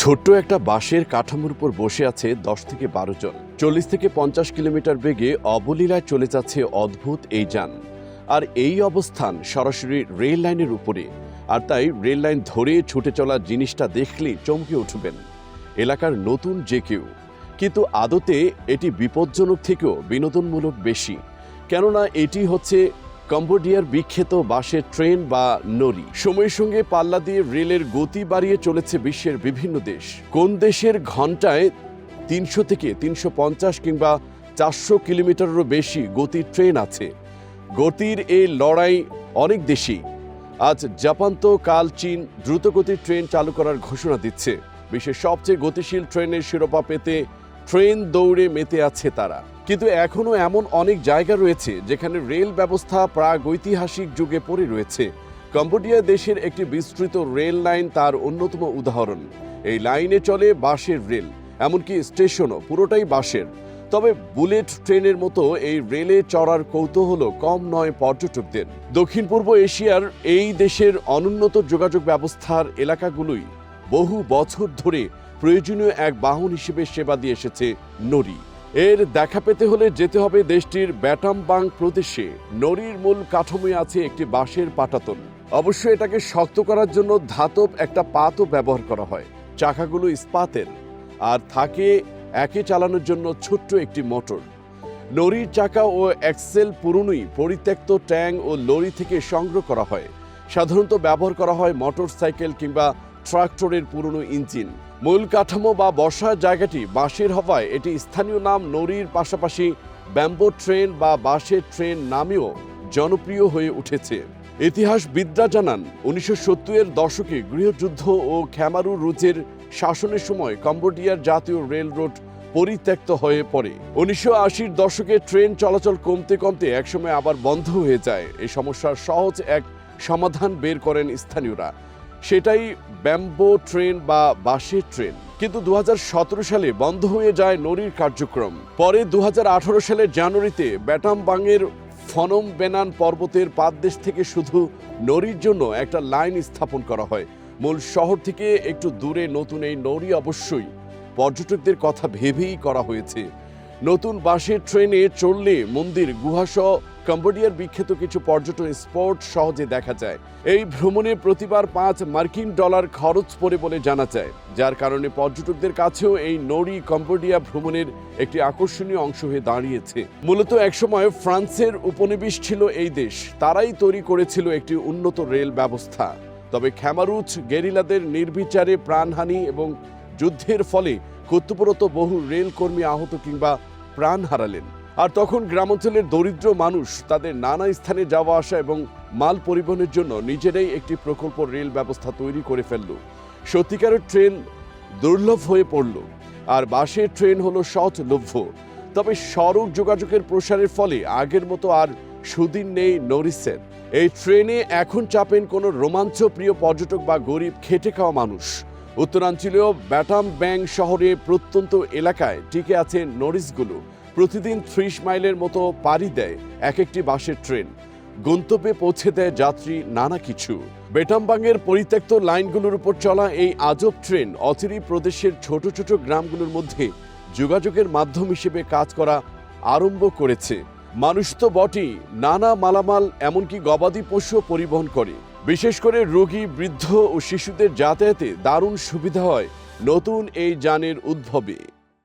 ছোট্ট একটা বাঁশের কাঠামোর উপর বসে আছে দশ থেকে বারো জন। চল্লিশ থেকে পঞ্চাশ কিলোমিটার বেগে অবলীলায় চলে যাচ্ছে অদ্ভুত এই যান। আর এই অবস্থান সরাসরি রেল লাইনের উপরে। আর তাই রেল লাইন ধরে ছুটে চলা জিনিসটা দেখলেই চমকে উঠবেন। এলাকার নতুন যে কেউ। কিন্তু আদতে এটি বিপজ্জনক থেকেও বিনোদনমূলক বেশি। কেননা এটি হচ্ছে কম্বোডিয়ার বিখ্যাত বাসের ট্রেন বা নরি সময়ের সঙ্গে পাল্লা দিয়ে রেলের গতি বাড়িয়ে চলেছে বিশ্বের বিভিন্ন দেশ। কোন দেশের ঘন্টায় তিনশো থেকে তিনশো পঞ্চাশ কিংবা চারশো কিলোমিটারেরও বেশি গতির ট্রেন আছে? গতির এই লড়াই অনেক দেশেই। আজ জাপান তো কাল চীন দ্রুতগতির ট্রেন চালু করার ঘোষণা দিচ্ছে। বিশ্বের সবচেয়ে গতিশীল ট্রেনের শিরোপা পেতে ট্রেন দৌড়ে মেতে আছে তারা। কিন্তু এখনও এমন অনেক জায়গা রয়েছে যেখানে রেল ব্যবস্থা প্রাগৈতিহাসিক যুগে পড়ে রয়েছে। কম্বোডিয়া দেশের একটি বিস্তৃত রেল লাইন তার অন্যতম উদাহরণ। এই লাইনে চলে বাঁশের রেল, এমনকি স্টেশনও পুরোটাই বাঁশের। তবে বুলেট ট্রেনের মতো এই রেলে চড়ার কৌতূহল কম নয় পর্যটকদের। দক্ষিণ পূর্ব এশিয়ার এই দেশের অনুন্নত যোগাযোগ ব্যবস্থার এলাকাগুলোই বহু বছর ধরে প্রয়োজনীয় এক বাহন হিসেবে সেবা দিয়ে এসেছে নরি। এর দেখা পেতে হলে যেতে হবে দেশটির ব্যাটামবাং প্রদেশে। নরির মূল কাঠামোয় আছে একটি বাঁশের পাটাতন। অবশ্য এটাকে শক্ত করার জন্য ধাতব একটা পাতও ব্যবহার করা হয়। চাকাগুলো ইস্পাতের। আর থাকে একে চালানোর জন্য ছোট্ট একটি মোটর। লরির চাকা ও এক্সেল পুরনোই পরিত্যক্ত ট্যাং ও লরি থেকে সংগ্রহ করা হয়। সাধারণত ব্যবহার করা হয় মোটর সাইকেল কিংবা ট্রাক্টরের পুরনো ইঞ্জিন। মূল কাঠামো বা বসার জায়গাটি বাঁশের হওয়ায় এটি স্থানীয় নাম নরির পাশাপাশি ব্যাম্বো ট্রেন বা বাঁশের ট্রেন নামেও জনপ্রিয় হয়ে উঠেছে। ইতিহাসবিদরা জানান, উনিশশো সত্তরের দশকে গৃহযুদ্ধ ও খ্যামারু রুজের শাসনের সময় কম্বোডিয়ার জাতীয় রেল রোড পরিত্যক্ত হয়ে পড়ে। উনিশশো আশির দশকে ট্রেন চলাচল কমতে কমতে একসময় আবার বন্ধ হয়ে যায়। এই সমস্যার সহজ এক সমাধান বের করেন স্থানীয়রা। সেটাই ব্যাম্বো ট্রেন বা বাঁশের ট্রেন। কিন্তু দু হাজার সতেরো সালে বন্ধ হয়ে যায় নরির কার্যক্রম। পরে দু হাজার আঠারো সালের জানুয়ারিতে ব্যাটামবাংয়ের ফনম বেনান পর্বতের পাদদেশ থেকে শুধু নরির জন্য একটা লাইন স্থাপন করা হয়। মূল শহর থেকে একটু দূরে নতুন এই নরি অবশ্যই পর্যটকদের কথা ভেবেই করা হয়েছে। নতুন বাসের ট্রেনে চললে মন্দির, গুহাসহ কম্বোডিয়ার বিখ্যাত কিছু পর্যটন স্পট সহজে দেখা যায়। এই ভ্রমণে প্রতিবার পাঁচ মার্কিন ডলার খরচ পড়ে বলে জানা যায়। যার কারণে পর্যটকদের কাছেও এই নড়ি কম্বোডিয়া ভ্রমণের একটি আকর্ষণীয় অংশ হয়ে দাঁড়িয়েছে। মূলত একসময় ফ্রান্সের উপনিবেশ ছিল এই দেশ। তারাই তৈরি করেছিল একটি উন্নত রেল ব্যবস্থা। তবে খ্যামারুচ গেরিলাদের নির্বিচারে প্রাণহানি এবং যুদ্ধের ফলে কর্তব্যরত বহু রেলকর্মী আহত কিংবা প্রাণ হারালেন। আর তখন গ্রামাঞ্চলের দরিদ্র মানুষ তাদের নানা স্থানে যাওয়া আসা এবং মাল পরিবহনের জন্য নিজেরাই একটি প্রকল্প রেল ব্যবস্থা তৈরি করে ফেলল। সত্যিকারের ট্রেন দুর্লভ হয়ে পড়ল। আর বাসের ট্রেন হলো সহজলভ্য তবে সড়ক যোগাযোগের প্রসারের ফলে আগের মতো আর সুদিন নেই নরিসের। এই ট্রেনে এখন চাপেন কোনো রোমাঞ্চ প্রিয় পর্যটক বা গরিব খেটে খাওয়া মানুষ। উত্তরাঞ্চলীয় ব্যাটাম ব্যাং শহরে প্রত্যন্ত এলাকায় টিকে আছে নরিসগুলো। প্রতিদিন ত্রিশ মাইলের মতো পাড়ি দেয় এক একটি বাসের ট্রেন। গন্তব্যে পৌঁছে দেয় যাত্রী নানা কিছু। বেটামবাংয়ের পরিত্যক্ত লাইনগুলোর উপর চলা এই আজব ট্রেন অচিরি প্রদেশের ছোট ছোট গ্রামগুলোর মধ্যে যোগাযোগের মাধ্যম হিসেবে কাজ করা আরম্ভ করেছে। মানুষ তো বটেই নানা মালামাল এমনকি গবাদি পশুও পরিবহন করে। বিশেষ করে রোগী, বৃদ্ধ ও শিশুদের যাতায়াতে দারুণ সুবিধা হয় নতুন এই যানের উদ্ভবে।